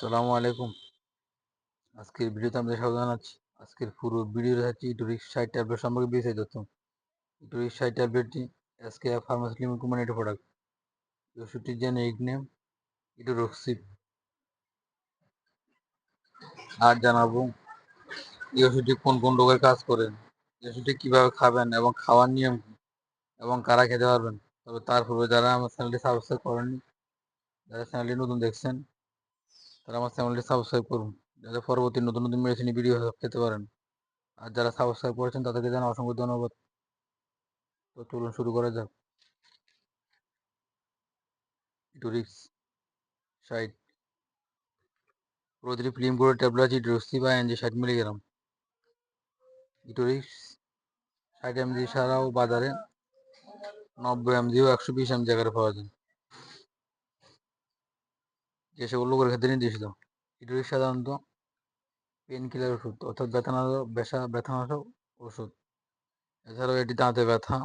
সালামু আলাইকুম। আজকের ভিডিওতে আমাদের স্বাগত জানাচ্ছি। আজকের পুরো ভিডিও দেখাচ্ছি ইটোরিক্স ষাট ট্যাবলেট সম্পর্কে বিস্তারিত তথ্য। ইটোরিক্স ষাট ট্যাবলেটটি এসকে ফার্মাসি লিমিটেড কোম্পানি একটি প্রোডাক্ট এই ওষুধটির জেনেরিক নেম, ইটোরক্সিপ। আর জানাব, এই ওষুধটি কোন কোন রোগের কাজ করে, এই ওষুধটি কীভাবে খাবেন এবং খাওয়ার নিয়ম এবং কারা খেতে পারবেন। তবে তার পূর্বে যারা আমার চ্যানেলটি সাবস্ক্রাইব করেননি, যারা চ্যানেলটি নতুন দেখছেন তারা আমার চ্যানেলটি সাবস্ক্রাইব করুন। যাতে পরবর্তী নতুন নতুন মেডিসিন ভিডিও পেতে পারেন। আর যারা সাবস্ক্রাইব করেছেন, তাদেরকে জানা অসংখ্য ধন্যবাদ। তো চলুন শুরু করা যাক। ইটুরিক্স ষাট প্রতিটি ফিল্ম করে ট্যাবলেট ইটুরিক্সি বা এনজি ষাট মিলিগ্রাম ইটুরিক্স ষাট এমজি ছাড়াও বাজারে নব্বই এমজি ও একশো বিশ এমজি আকারে পাওয়া যায়। যে সেগুলো লোকের ক্ষেত্রে নির্দেশিত। ইটুরিক্স সাধারণত পেন কিলার ওষুধ, অর্থাৎ ব্যথানাশক, ব্যথা, ব্যথানাশক ওষুধ। এছাড়াও এটি দাঁতে ব্যথা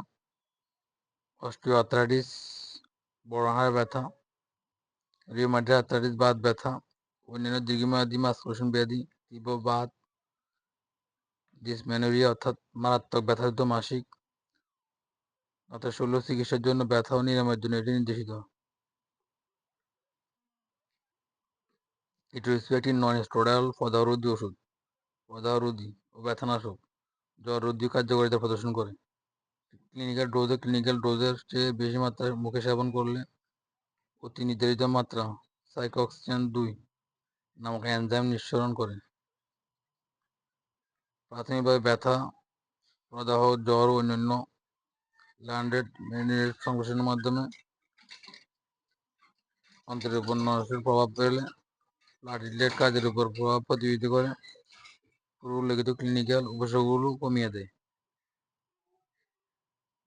অস্টিও আর্থ্রাইটিস বড় হাড় ব্যথা রিউমাটিক আর্থ্রাইটিস বাত ব্যথা, অন্যান্য দীর্ঘমেয়াদী মাস্কুলেশন ব্যাধি, তীব্র বাত ডিসম্যানোরিয়া অর্থাৎ মারাত্মক ব্যথাযুক্ত মাসিক, অর্থাৎ শল্য চিকিৎসার জন্য ব্যথা ও নিরাময়ের জন্য এটি নির্দেশিত। এটি একটি নন স্টোরাল পদারোধী ওষুধ পদারোধী ও ব্যথানাশক রোধী কার্যকারিতা প্রদর্শন করে। ক্লিনিক্যাল ডোজে ক্লিনিক্যাল ডোজের চেয়ে বেশি মাত্রায় মুখে সেবন করলে অতি নির্ধারিত মাত্রা সাইকক্সিয়ান দুই নামক এনজাইম নিঃসরণ করে। প্রাথমিকভাবে ব্যথা, প্রদাহ, জ্বর ও অন্যান্য ল্যান্ডেড সংশ্লেষণের মাধ্যমে অন্তরের উপর নরসের প্রভাব প্লাটিলেট কাজের উপর প্রভাব প্রতিবিধ করে। উল্লেখিত ক্লিনিক্যাল উপসর্গগুলো কমিয়ে দেয়।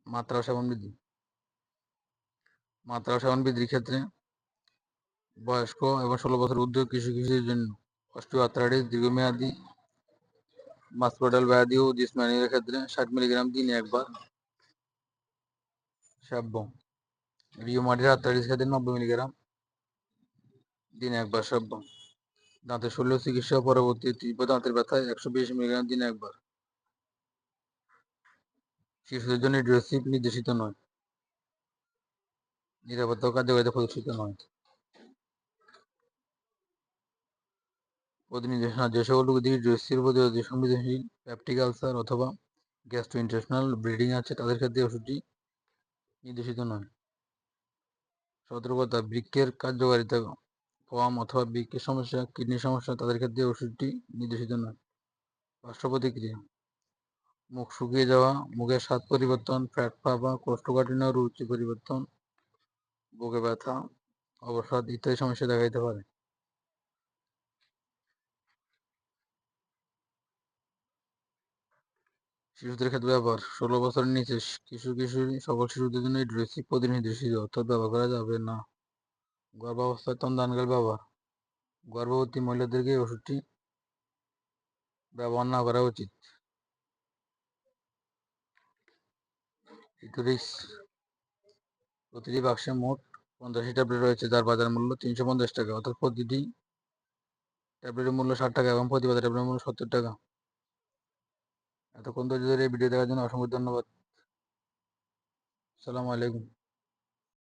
মাত্রা সেবন বৃদ্ধি। মাত্রা সেবন বৃদ্ধির ক্ষেত্রে বয়স্ক এবং ষোলো বছর ঊর্ধ্ব কৃষি কৃষির জন্য অস্টিও আর্থ্রাইটিস দীর্ঘমেয়াদী মাসকুলার ব্যাধি ও ডিসম্যানিয়ার ক্ষেত্রে ষাট মিলিগ্রাম দিনে একবার সেব্য। রিওমাটির আর্থ্রাইটিস ক্ষেত্রে নব্বই মিলিগ্রাম দিনে একবার সেব্য। দাঁতের শল্য চিকিৎসা পরবর্তী তীব্র দাঁতের ব্যথায় একশো বিশ মিলিগ্রাম দিনে একবার। শিশুদের জন্য ড্রেসিপ নির্দেশিত নয়। নিরাপত্তা কার্যকারিতা প্রদর্শিত নয়। প্রতিনির্দেশনা যে সকল রোগীদের ড্রেসির প্রতিরোধী সংবেদনশীল প্যাপটিক আলসার অথবা গ্যাস্ট্রোইন্টেশনাল ব্লিডিং আছে। তাদের ক্ষেত্রে ওষুধটি নির্দেশিত নয়। সতর্কতা বৃক্ষের কার্যকারিতা কম অথবা বৃক্ষের সমস্যা, কিডনির সমস্যা, তাদের ক্ষেত্রে ওষুধটি নির্দেশিত নয়। পার্শ্ব প্রতিক্রিয়া। মুখ শুকিয়ে যাওয়া, মুখের স্বাদ পরিবর্তন ফ্যাট পাওয়া, কোষ্ঠকাঠিন্য, রুচি পরিবর্তন, বুকে ব্যথা, অবসাদ ইত্যাদি সমস্যা দেখা দিতে পারে। শিশুদের ক্ষেত্রে ব্যবহার। ষোলো বছরের নিচে কিশোর কিশোরী সকল শিশুদের জন্য এই ড্রেসটি প্রতিনির্দেশিত অর্থাৎ ব্যবহার করা যাবে না। গর্ভাবস্থায় তন্দানকাল ব্যবহার। গর্ভবতী মহিলাদেরকে এই ওষুধটি ব্যবহার না করা উচিত। প্রতিটি বাক্সে মোট পঞ্চাশটি ট্যাবলেট রয়েছে, যার বাজার মূল্য তিনশো পঞ্চাশ টাকা, অর্থাৎ প্রতিটি ট্যাবলেটের মূল্য ষাট টাকা এবং প্রতি বাজার ট্যাবলেটের মূল্য সত্তর টাকা। এতক্ষণ ধরে এই ভিডিও দেখার জন্য অসংখ্য ধন্যবাদ। সালামু আলাইকুম।